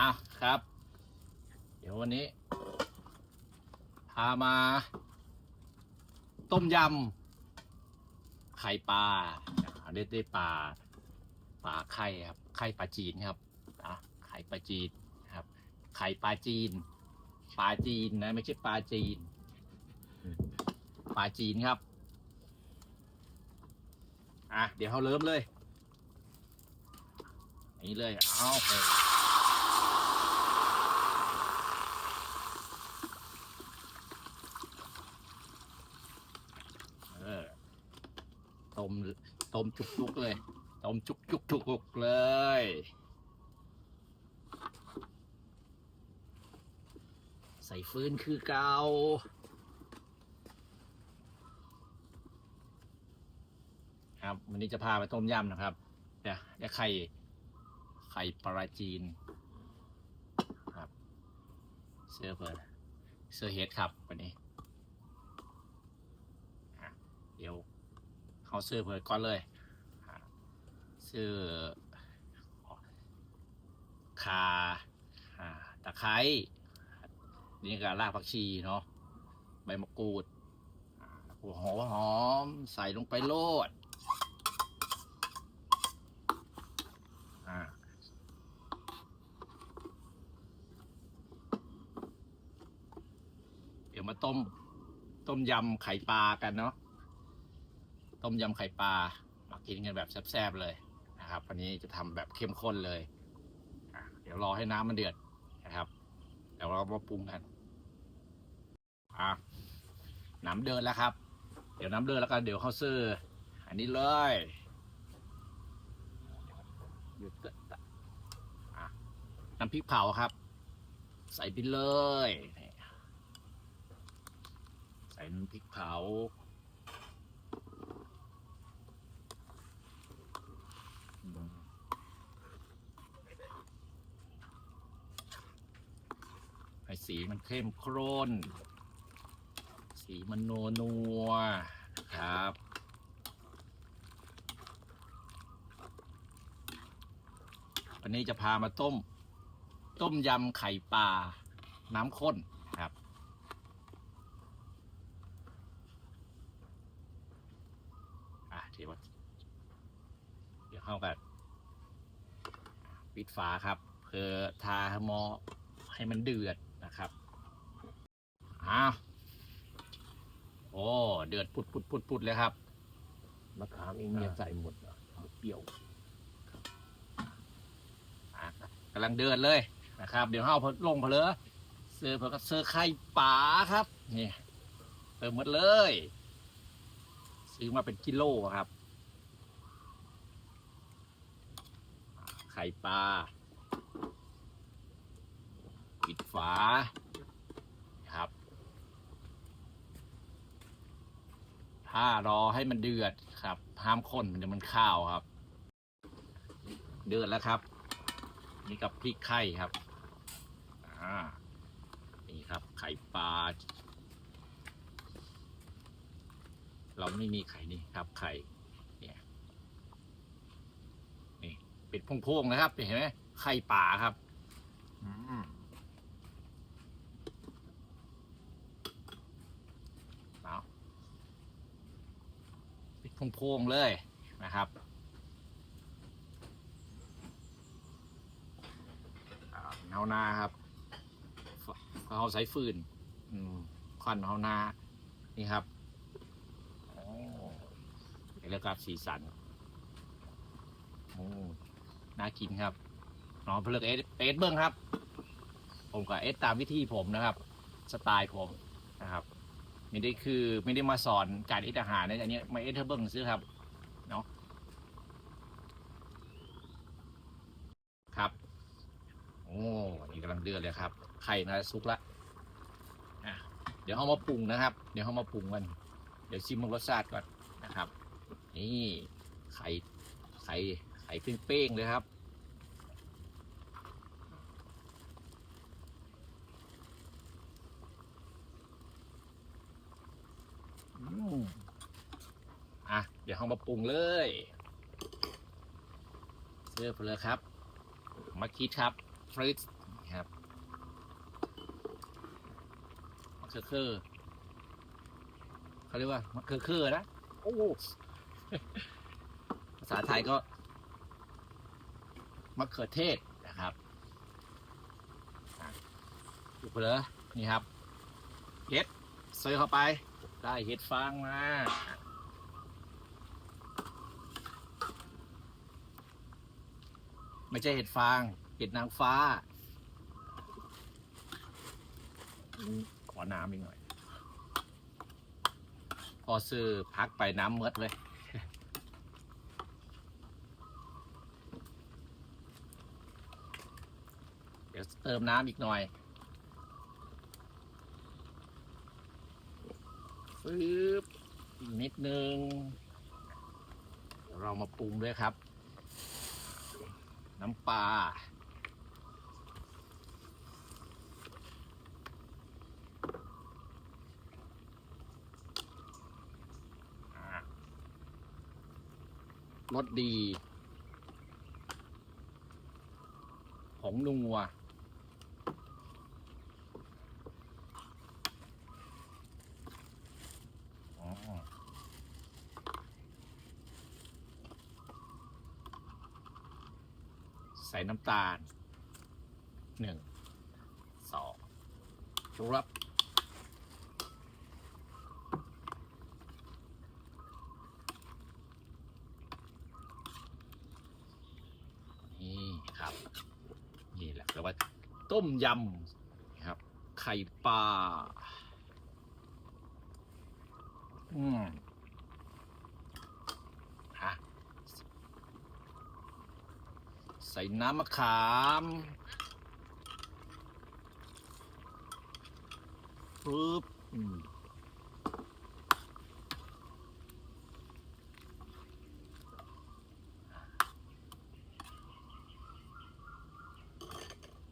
อะครับ เดี๋ยววันนี้ พามา ต้มยำไข่ปลาเด็ดได้ปลาปลาไข่ครับ ไข่ปลาจีนครับอะไข่ปลาจีนครับ ไข่ปลาจีนปลาจีนนะ ไม่ใช่ปลาจีนปลาจีนครับ อะ เดี๋ยวเขาเริ่มเลย นี่เลย เอาเออต้ มต้มจุกๆเลยต้มจุกจุกจุกๆเลย ใส่ฟืนคือเกาครับวันนี้จะพาไปต้มยำนะครับเดี๋ยวไข่ไข่ปลาจีนครับ เสื้อเปิดเสื้อเฮดครับวันนี้เดี๋ยว เอาเสื้อเปิดก่อนเลยอะเสื้อคาตะไคร้นี่ก็รากผักชีเนาะใบมะกรูดหัวหอมหอมใส่ลงไปโลดเดี๋ยวมาต้ม ต้มยำไข่ปลากันเนาะ ต้มยำไข่ปลามากินกันแบบแซ่บๆเลยนะครับวันนี้จะทำแบบเข้มข้นเลย เดี๋ยวรอให้น้ำมันเดือดนะครับเดี๋ยวเรามาปรุงกันอะน้ำเดือดแล้วครับ เดี๋ยวน้ำเดือดแล้วกันเดี๋ยวเข้าซื้ออันนี้เลยน้ำพริกเผาครับ ใส่ไปเลย ใส่น้ำพริกเผา ให้ สีมันเข้มข้น สีมันนัวนัวครับวันนี้จะพามาต้ม ต้มยำไข่ปลาน้ำข้นครับอะเดี๋ยวเดี๋ยวเข้ากันปิดฝาครับเพื่อทาหมอให้มันเดือด อ้าวโอ้เดือดปุดปุดปุดปุดเลยครับมะขามเองเนี่ยใส่หมดอะเปรี้ยวอะกำลังเดือดเลยนะครับ เดี๋ยวเอาลงเพลอเสือเพื่อเสือไข่ป๋าครับนี่เติมหมดเลย ซื้อมาเป็นกิโลอะครับ ไข่ปลาปิดฝา ครับ ถ้ารอให้มันเดือดครับ ห้ามข้นมันเดี๋ยวมันข้าวครับ เดือดแล้วครับ นี่กับพริกไข่ครับอ่านี่ครับ ไข่ปลา เราไม่มีไข่นี่ครับ ไข่เนี่ยนี่เป็นพวงๆนะครับ เห็นไหมไข่ป่าครับ อืมเอา พวงๆเลยนะครับเฮานาครับเขาใส่ฟืนควันเฮานานี่ครับแล้วก็สีสันโอ้น่ากินครับน้องเพลิกเอสเอสเบิ้งครับ ผมกับเอสตามวิธีผมนะครับ สไตล์ผมนะครับ ไม่ได้คือไม่ได้มาสอนการเอสอาหารนะอันนี้มาเอสเทอร์เบิ้งซื้อครับเนาะครับ โอ้นี่กำลังเดือดเลยครับไข่นะสุกละอะเดี๋ยวเอามาปรุงนะครับ เดี๋ยวเอามาปรุงกันเดี๋ยวชิมรสชาติก่อนนะครับ นี่ไข่ไข่ไข่เป้งๆเลยครับ อืมอะ เดี๋ยวเอา มาปรุงเลยเสื้อไปเลยครับมาคิดครับฟริสครับมะเขือเคือเขาเรียกว่ามะเขือเคือนะโอ้ภาษาไทยก็มะเขือเทศนะครับอะดูไปเลยนี่ครับ เห็ดเซอร์เข้าไป ได้เห็ดฟางมา ไม่ใช่เห็ดฟาง เห็ดนางฟ้า ขอน้ำอีกหน่อย พอซื้อพักไปน้ำเมดเลยเดี๋ยวเติมน้ำอีกหน่อยปึ๊บนิดนึง เรามาปรุงด้วยครับ น้ำปลาอ่ารสดีผงนัว อ๋อ ใส่น้ำตาลหนึ่งสองครับนี่ครับ นี่แหละแปลว่าต้มยำครับ ไข่ปลาอืมฮะ ใส่น้ำมะขามปึ๊บ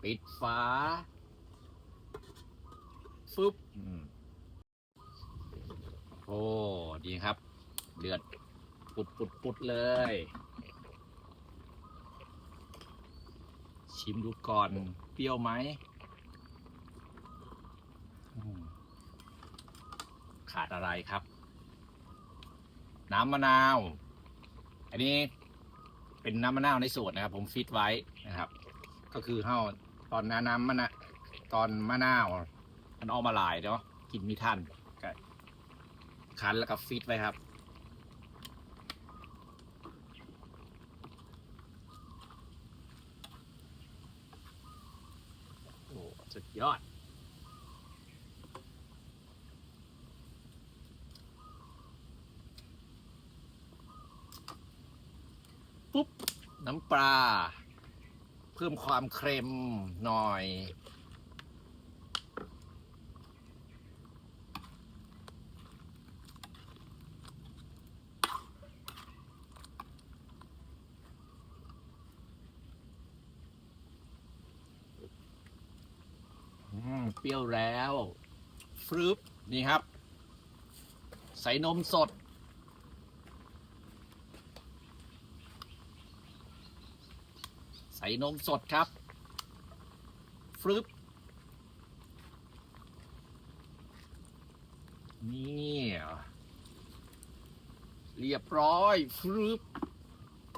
ปิดฝาฟึบโอ้ ดีครับ เดือด ปุดปุดปุดเลย ชิมดูก่อน เปรี้ยวไหมอืมขาดอะไรครับ น้ำมะนาว อันนี้เป็นน้ำมะนาวในสูตรนะครับ ผมฟิตไว้นะครับ ก็คือเฮาตอนน้ำมะนาวตอนมะนาว มันออกมาหลายเนาะกินไมีทันก็คั้นแล้วก็ฟิตไว้ครับ โอ้ สุดยอด ปุ๊บ น้ำปลา เพิ่มความเค็มหน่อย อืม เปรี้ยวแล้วฟรึบนี่ครับ ใส่นมสด ใส่นมสดครับฟรึบนี่เรียบร้อยฟรึบ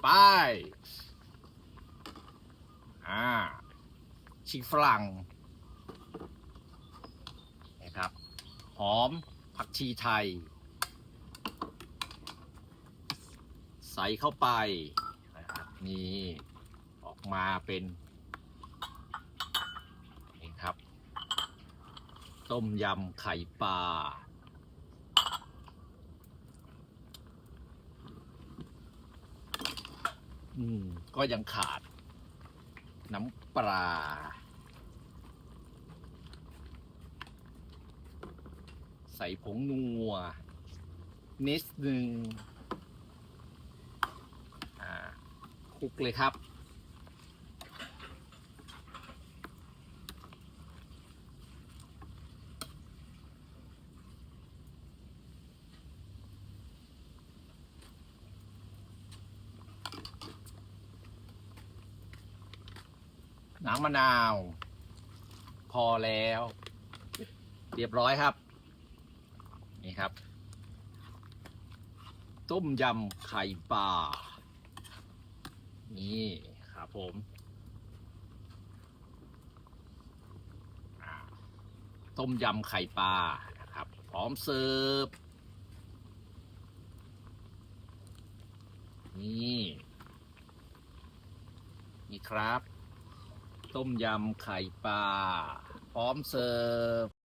ไปอ่าชิกฝรั่ง นะครับ หอม ผักชีไทย ใส่เข้าไปนะครับนี่ออกมาเป็นนี่ครับ ต้มยำไข่ปลาอืม ก็ยังขาดน้ำปลา ใส่ผงนัวนิดหนึ่งคลุกเลยครับน้ำมะนาว พอแล้ว เรียบร้อยครับ ครับ ต้มยำไข่ปลา นี่ครับผมต้มยำไข่ปลานะครับ พร้อมเสิร์ฟ นี่ นี่ครับ ต้มยำไข่ปลา พร้อมเสิร์ฟ